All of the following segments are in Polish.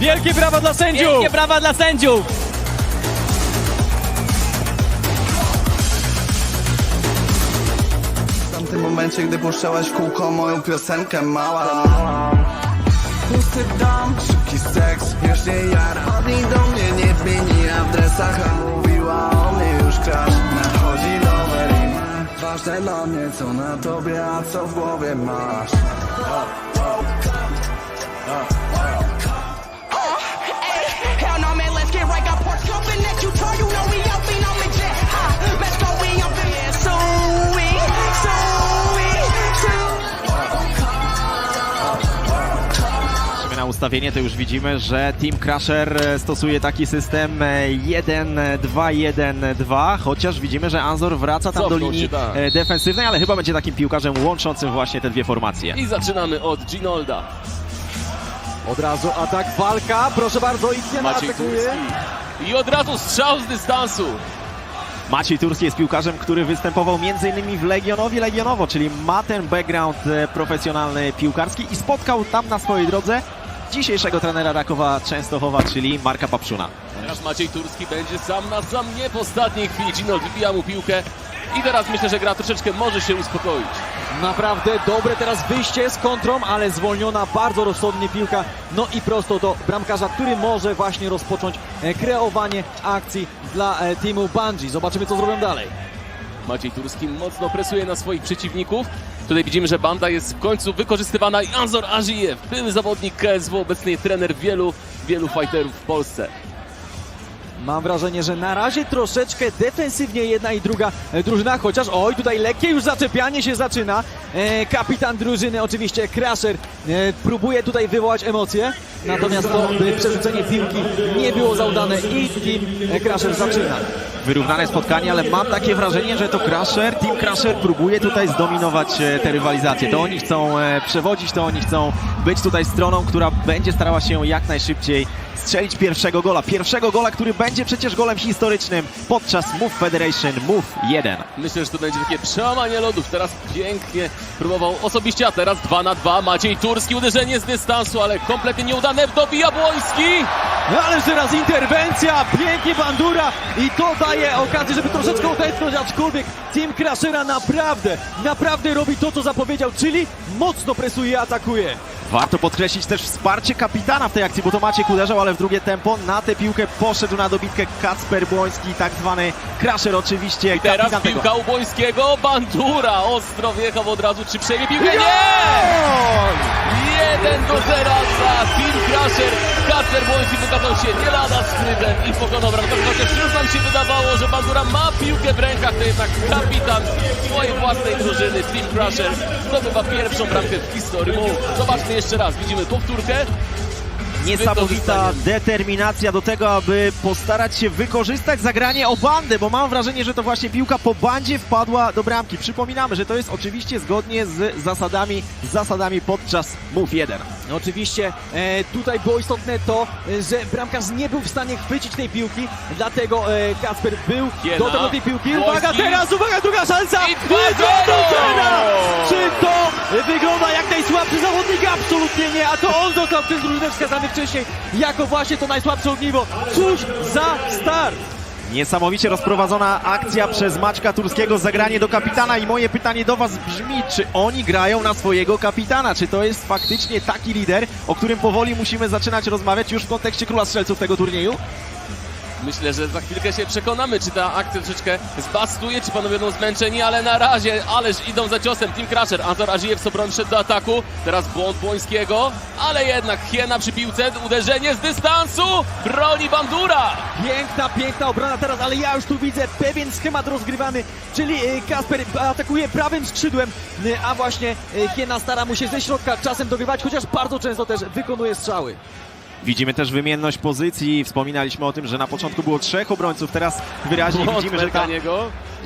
Wielkie brawa dla sędziów! Wielkie brawa dla sędziów! W tamtym momencie, gdy puszczałaś w kółko moją piosenkę mała. Pusty dom, szybki seks, już nie jara Chodni do mnie, nie zmieni, a w dresach. A mówiła o mnie już crash Nadchodzi nowe rimy Ważne dla mnie, co na tobie, a co w głowie masz. Hell na ustawienie, to już widzimy, że Team Crusher e, stosuje taki system e, 1-2-1-2, chociaż widzimy, że Anzor wraca tam do Cofnął linii się, tak. e, defensywnej, ale chyba będzie takim piłkarzem łączącym właśnie te dwie formacje. I zaczynamy od Ginolda. Od razu atak, walka, proszę bardzo, Ikiena Maciej atakuje. Turski. I od razu strzał z dystansu. Maciej Turski jest piłkarzem, który występował m.in. w Legionowie Legionowo, czyli ma ten background e, profesjonalny piłkarski i spotkał tam na swojej drodze dzisiejszego trenera Rakowa Częstochowa, czyli Marka Papszuna. Teraz Maciej Turski będzie sam na sam, nie w ostatniej chwili. Ginold wybija mu piłkę. I teraz myślę, że gra troszeczkę może się uspokoić. Naprawdę dobre teraz wyjście z kontrą, ale zwolniona bardzo rozsądnie piłka. No i prosto do bramkarza, który może właśnie rozpocząć e, kreowanie akcji dla e, teamu Bungie. Zobaczymy, co zrobią dalej. Maciej Turski mocno presuje na swoich przeciwników. Tutaj widzimy, że banda jest w końcu wykorzystywana i Anzor Azijew, były zawodnik KSW, obecnie trener wielu, wielu fighterów w Polsce. Mam wrażenie, że na razie troszeczkę defensywnie jedna i druga drużyna, chociaż oj, tutaj lekkie już zaczepianie się zaczyna. E, kapitan drużyny, oczywiście Crusher, e, próbuje tutaj wywołać emocje, natomiast to e, przerzucenie piłki nie było za udane i team Crusher zaczyna. Wyrównane spotkanie, ale mam takie wrażenie, że to Crusher, Team Crusher próbuje tutaj zdominować e, te rywalizacje. To oni chcą e, przewodzić, to oni chcą być tutaj stroną, która będzie starała się jak najszybciej strzelić pierwszego gola. Pierwszego gola, który będzie przecież golem historycznym podczas Move Federation Move 1. Myślę, że to będzie takie przełamanie lodów. Teraz pięknie próbował osobiście, a teraz 2 na 2. Maciej Turski, uderzenie z dystansu, ale kompletnie nieudane. Dobija Błoński! No ale teraz interwencja, pięknie bandura i to daje okazję, żeby troszeczkę odetchnąć, aczkolwiek Team Crushera naprawdę, naprawdę robi to, co zapowiedział, czyli mocno presuje i atakuje. Warto podkreślić też wsparcie kapitana w tej akcji, bo to Maciek uderzał, ale w drugie tempo na tę piłkę poszedł na dobitkę Kacper Błoński, tak zwany Crusher oczywiście. Teraz kapitan tego. piłka u Błońskiego, Bandura ostro wjechał od razu, czy przejmie piłkę? Nie! 1 do 0 za Team Crusher. Kacper Błoński wykazał się nie lada skrytem i pokonał bramkę. Chociaż już nam się wydawało, że Bandura ma piłkę w rękach, to jednak kapitan swojej własnej drużyny Team Crusher zdobywa pierwszą bramkę w historii. Zobaczmy jeszcze raz, widzimy powtórkę. Niesamowita determinacja do tego, aby postarać się wykorzystać zagranie o bandę, bo mam wrażenie, że to właśnie piłka po bandzie wpadła do bramki. Przypominamy, że to jest oczywiście zgodnie z zasadami, z zasadami podczas Move 1. No Oczywiście e, tutaj było istotne to, e, że bramkarz nie był w stanie chwycić tej piłki, dlatego e, Kacper był do tego tej piłki. Uwaga teraz, uwaga, druga szansa! I dwa! Czy to wygląda jak najsłabszy zawodnik? Absolutnie nie, a to on został przez drużynę wskazany wcześniej jako właśnie to najsłabsze ogniwo. Cóż za start! Niesamowicie rozprowadzona akcja przez Maćka Turskiego, zagranie do kapitana i moje pytanie do Was brzmi, czy oni grają na swojego kapitana? Czy to jest faktycznie taki lider, o którym powoli musimy zaczynać rozmawiać już w kontekście króla strzelców tego turnieju? Myślę, że za chwilkę się przekonamy, czy ta akcja troszeczkę zbastuje, czy panowie będą zmęczeni, ale na razie, ależ idą za ciosem. Team Crusher, Antor Azijew z obrony szedł do ataku, teraz błąd Błońskiego, ale jednak Hiena przy piłce, uderzenie z dystansu, broni Bandura! Piękna, piękna obrona teraz, ale ja już tu widzę pewien schemat rozgrywany, czyli e, Kasper atakuje prawym skrzydłem, e, a właśnie Hiena stara mu się ze środka czasem dogrywać, chociaż bardzo często też wykonuje strzały. Widzimy też wymienność pozycji. Wspominaliśmy o tym, że na początku było trzech obrońców, teraz wyraźnie Błąd widzimy, że ta,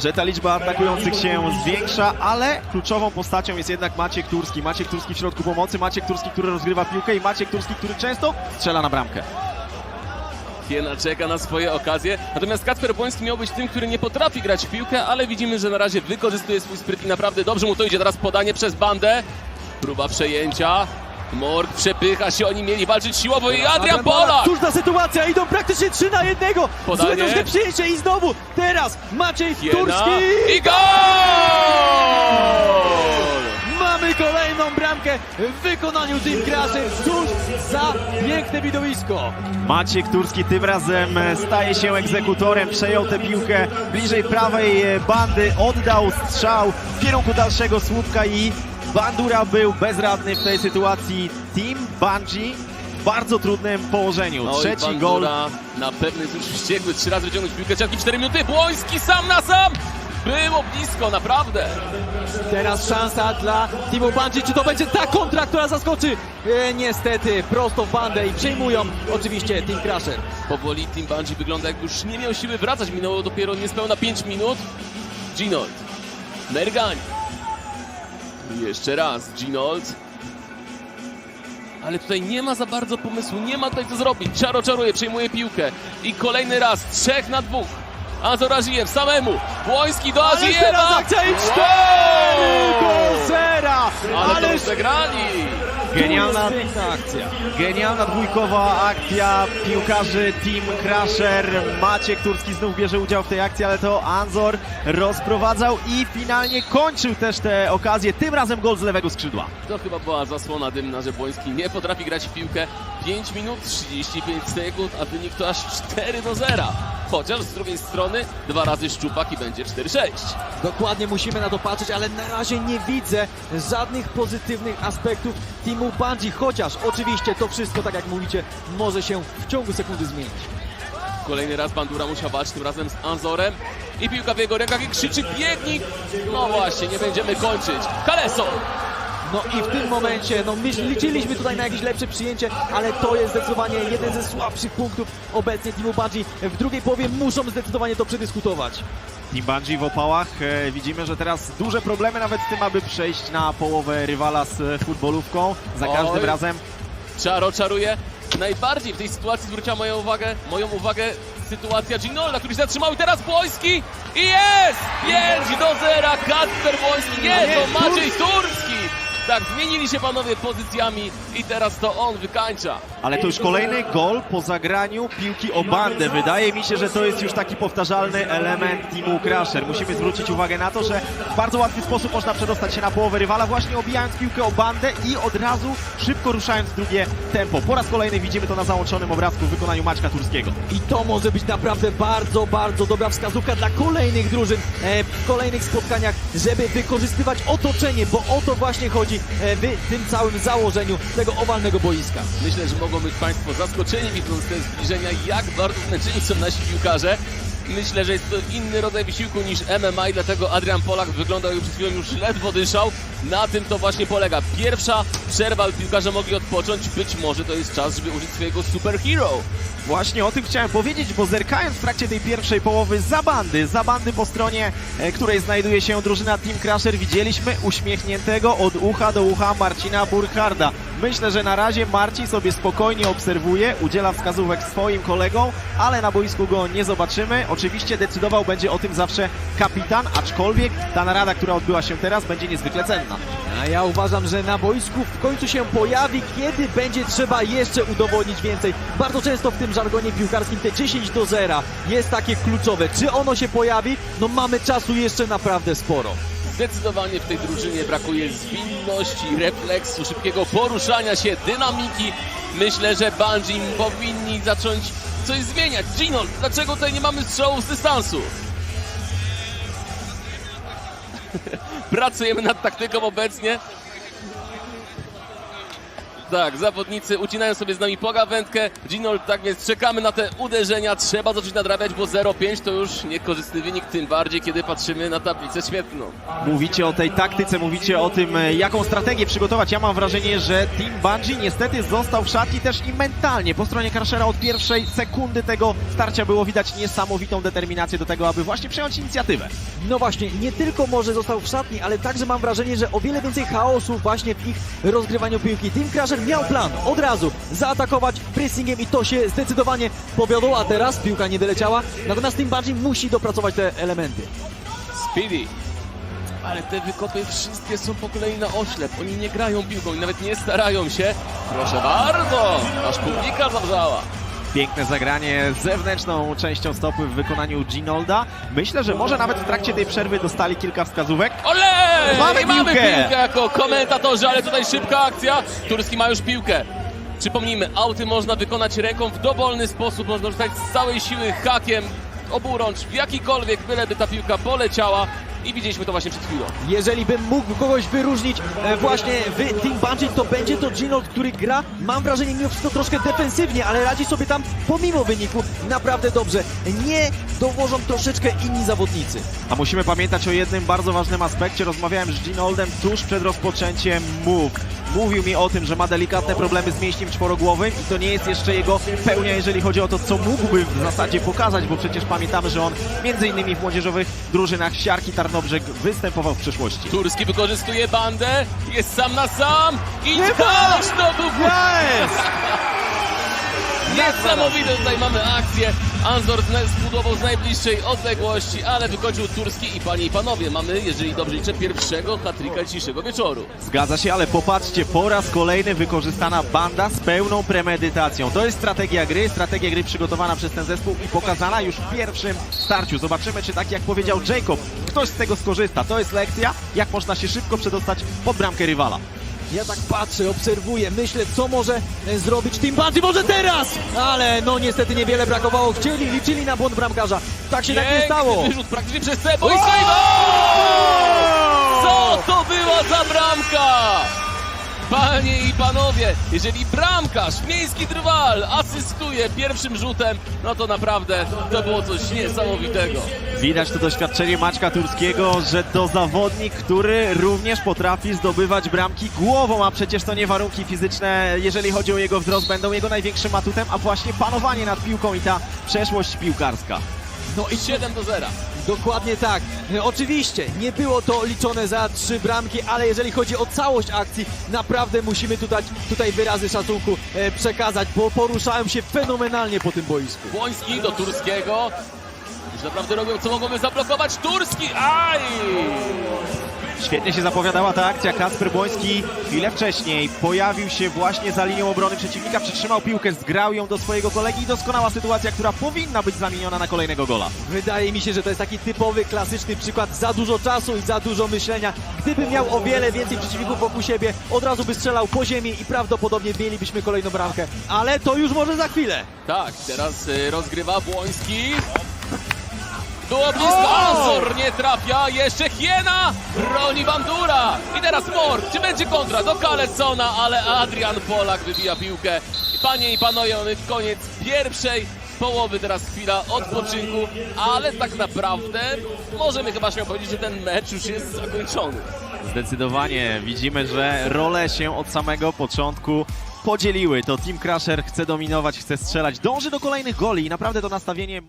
że ta liczba atakujących się zwiększa, ale kluczową postacią jest jednak Maciek Turski. Maciek Turski w środku pomocy, Maciek Turski, który rozgrywa piłkę i Maciek Turski, który często strzela na bramkę. Hiena czeka na swoje okazje, natomiast Kacper Błoński miał być tym, który nie potrafi grać w piłkę, ale widzimy, że na razie wykorzystuje swój spryt i naprawdę dobrze mu to idzie. Teraz podanie przez bandę, próba przejęcia, Morg przepycha się, oni mieli walczyć siłowo i Adrian Polak! Cóż za sytuacja, idą praktycznie 3 na 1. Podanie. Złe przyjęcie i znowu teraz Maciej Kiena Turski. I gol! Mamy kolejną bramkę w wykonaniu Team Crasher. Cóż za piękne widowisko. Maciek Turski tym razem e, staje się egzekutorem, przejął tę piłkę bliżej prawej e, bandy, oddał strzał w kierunku dalszego słupka i Bandura był bezradny w tej sytuacji. Team Bungie w bardzo trudnym położeniu. No Trzeci gol na pewno jest już wściekły. Trzy razy wyciągnąć piłkę, czarki 4 minuty. Błoński sam na sam! Było blisko, naprawdę. Teraz szansa dla Teamu Bungie. Czy to będzie ta kontra, która zaskoczy? E, niestety, prosto w bandę i przejmują oczywiście Team Crasher. Powoli Team Bungie wygląda jak już nie miał siły wracać. Minęło dopiero niespełna 5 minut. Ginold. Mergani. Jeszcze raz Ginold. Ale tutaj nie ma za bardzo pomysłu, nie ma tutaj co zrobić. Czaro czaruje, przejmuje piłkę. I kolejny raz, trzech na dwóch. Azor Azijew samemu. Błoński do Ale Aziewa. teraz akcja i 4 do 0. Ale to Ależ rozegrali. Genialna, akcja. genialna dwójkowa akcja piłkarzy Team Crusher. Maciek Turski znów bierze udział w tej akcji, ale to Anzor rozprowadzał i finalnie kończył też tę okazję. Tym razem gol z lewego skrzydła. To chyba była zasłona dymna, że Błoński nie potrafi grać w piłkę. 5 minut 35 sekund, a wynik to aż 4 do 0. Chociaż z drugiej strony dwa razy szczupak i będzie 4-6. Dokładnie musimy na to patrzeć, ale na razie nie widzę żadnych pozytywnych aspektów Teamu Bungie, chociaż oczywiście to wszystko, tak jak mówicie, może się w ciągu sekundy zmienić. Kolejny raz Bandura musiał walczyć tym razem z Anzorem. I piłka w jego rękach i krzyczy biegnik. No właśnie, nie będziemy kończyć. Kaleso! No i w tym momencie, no myśl, liczyliśmy tutaj na jakieś lepsze przyjęcie, ale to jest zdecydowanie jeden ze słabszych punktów obecnie Teamu Bungie. W drugiej połowie muszą zdecydowanie to przedyskutować. Team Bungie w opałach. E, widzimy, że teraz duże problemy nawet z tym, aby przejść na połowę rywala z e, futbolówką. Za każdym Oj. razem Czaro czaruje. Najbardziej w tej sytuacji zwróciła moją uwagę, moją uwagę sytuacja Ginolda, który się zatrzymał i teraz Błoński i jest! 5 do 0, Kacper Błoński, nie, to Maciej Turski! Tak, zmienili się panowie pozycjami i teraz to on wykańcza. Ale to już kolejny gol po zagraniu piłki o bandę. Wydaje mi się, że to jest już taki powtarzalny element teamu Crusher. Musimy zwrócić uwagę na to, że w bardzo łatwy sposób można przedostać się na połowę rywala, właśnie obijając piłkę o bandę i od razu szybko ruszając w drugie tempo. Po raz kolejny widzimy to na załączonym obrazku w wykonaniu Maćka Turskiego. I to może być naprawdę bardzo, bardzo dobra wskazówka dla kolejnych drużyn e, w kolejnych spotkaniach, żeby wykorzystywać otoczenie, bo o to właśnie chodzi e, w tym całym założeniu tego owalnego boiska. Myślę, że mogą być Państwo zaskoczeni widząc te zbliżenia, jak bardzo zmęczeni są nasi piłkarze. Myślę, że jest to inny rodzaj wysiłku niż MMA i dlatego Adrian Polak wyglądał już przed chwilą już ledwo dyszał. Na tym to właśnie polega. Pierwsza przerwa, by piłkarze mogli odpocząć. Być może to jest czas, żeby użyć swojego superhero. Właśnie o tym chciałem powiedzieć, bo zerkając w trakcie tej pierwszej połowy za bandy, za bandy po stronie, e, której znajduje się drużyna Team Crusher, widzieliśmy uśmiechniętego od ucha do ucha Marcina Burkharda. Myślę, że na razie Marcin sobie spokojnie obserwuje, udziela wskazówek swoim kolegom, ale na boisku go nie zobaczymy. Oczywiście decydował będzie o tym zawsze kapitan, aczkolwiek ta narada, która odbyła się teraz, będzie niezwykle cenna. A ja uważam, że na boisku w końcu się pojawi, kiedy będzie trzeba jeszcze udowodnić więcej. Bardzo często w tym żargonie piłkarskim te 10 do 0 jest takie kluczowe. Czy ono się pojawi? No mamy czasu jeszcze naprawdę sporo. Zdecydowanie w tej drużynie brakuje zwinności, refleksu, szybkiego poruszania się, dynamiki. Myślę, że Bungie powinni zacząć coś zmieniać. Ginold, dlaczego tutaj nie mamy strzałów z dystansu? Pracujemy nad taktyką obecnie. Tak, zawodnicy ucinają sobie z nami pogawędkę. Ginold, tak więc czekamy na te uderzenia. Trzeba zacząć nadrabiać, bo 0-5 to już niekorzystny wynik, tym bardziej kiedy patrzymy na tablicę świetną. Mówicie o tej taktyce, mówicie o tym, e, jaką strategię przygotować. Ja mam wrażenie, że Team Bungie niestety został w szatni też i mentalnie. Po stronie Crushera od pierwszej sekundy tego starcia było widać niesamowitą determinację do tego, aby właśnie przejąć inicjatywę. No właśnie, nie tylko może został w szatni, ale także mam wrażenie, że o wiele więcej chaosu właśnie w ich rozgrywaniu piłki. Team Crusher miał plan od razu zaatakować pressingiem i to się zdecydowanie powiodło, a teraz piłka nie wyleciała. Natomiast Team Bungie musi dopracować te elementy. Speedy. Ale te wykopy wszystkie są po kolei na oślep. Oni nie grają piłką i nawet nie starają się. Proszę bardzo, aż publika zawrzała. Piękne zagranie z zewnętrzną częścią stopy w wykonaniu Ginolda. Myślę, że może nawet w trakcie tej przerwy dostali kilka wskazówek. Ole! Mamy mamy piłkę! piłkę jako komentatorzy, ale tutaj szybka akcja. Turski ma już piłkę. Przypomnijmy, auty można wykonać ręką w dowolny sposób, można rzucać z całej siły hakiem, oburącz, w jakikolwiek, byleby ta piłka poleciała. I widzieliśmy to właśnie przed chwilą. Jeżeli bym mógł kogoś wyróżnić e, właśnie w Team Bungie, to będzie to Ginold, który gra, mam wrażenie, mimo wszystko troszkę defensywnie, ale radzi sobie tam pomimo wyniku naprawdę dobrze. Nie dowożą troszeczkę inni zawodnicy. A musimy pamiętać o jednym bardzo ważnym aspekcie. Rozmawiałem z Ginoldem tuż przed rozpoczęciem move. Mówił mi o tym, że ma delikatne problemy z mięśniem czworogłowym i to nie jest jeszcze jego pełnia, jeżeli chodzi o to, co mógłby w zasadzie pokazać, bo przecież pamiętamy, że on między innymi w młodzieżowych drużynach Siarki Tarnobrzeg występował w przeszłości. Turski wykorzystuje bandę, jest sam na sam i ależ to był Niesamowite tutaj mamy akcję. Anzor zbudował z najbliższej odległości, ale wykończył Turski i panie i panowie, mamy, jeżeli dobrze liczę, pierwszego hatryka dzisiejszego wieczoru. Zgadza się, ale popatrzcie, po raz kolejny wykorzystana banda z pełną premedytacją. To jest strategia gry, strategia gry przygotowana przez ten zespół i pokazana już w pierwszym starciu. Zobaczymy, czy tak jak powiedział Jacob, ktoś z tego skorzysta. To jest lekcja, jak można się szybko przedostać pod bramkę rywala. Ja tak patrzę, obserwuję, myślę, co może e, zrobić Team Bungie. Może teraz! Ale no niestety niewiele brakowało. Chcieli, liczyli na błąd bramkarza. Tak się tak nie stało. wyrzut praktycznie przez boisko i! Co to była za bramka? Panie i panowie, jeżeli bramkarz, miejski drwal asystuje pierwszym rzutem, no to naprawdę to było coś niesamowitego. Widać to doświadczenie Maćka Turskiego, że to zawodnik, który również potrafi zdobywać bramki głową, a przecież to nie warunki fizyczne, jeżeli chodzi o jego wzrost, będą jego największym atutem, a właśnie panowanie nad piłką i ta przeszłość piłkarska. No i 7 do 0. Dokładnie tak. Oczywiście nie było to liczone za trzy bramki, ale jeżeli chodzi o całość akcji, naprawdę musimy tutaj, tutaj wyrazy szacunku e, przekazać, bo poruszałem się fenomenalnie po tym boisku. Błoński do Turskiego. Już naprawdę robią co mogą, zablokować Turski. Aj! Świetnie się zapowiadała ta akcja. Kasper Błoński chwilę wcześniej pojawił się właśnie za linią obrony przeciwnika, przytrzymał piłkę, zgrał ją do swojego kolegi i doskonała sytuacja, która powinna być zamieniona na kolejnego gola. Wydaje mi się, że to jest taki typowy, klasyczny przykład za dużo czasu i za dużo myślenia. Gdyby miał o wiele więcej przeciwników wokół siebie, od razu by strzelał po ziemi i prawdopodobnie mielibyśmy kolejną bramkę. Ale to już może za chwilę. Tak, teraz y, rozgrywa Błoński. Było blisko, Anzor nie trafia, jeszcze Hiena broni Bandura. I teraz Mor, czy będzie kontra do Kalecona, ale Adrian Polak wybija piłkę. Panie i panowie, mamy koniec pierwszej połowy, teraz chwila odpoczynku, ale tak naprawdę możemy chyba śmiało powiedzieć, że ten mecz już jest zakończony. Zdecydowanie widzimy, że role się od samego początku podzieliły. To Team Crusher chce dominować, chce strzelać, dąży do kolejnych goli i naprawdę to nastawienie...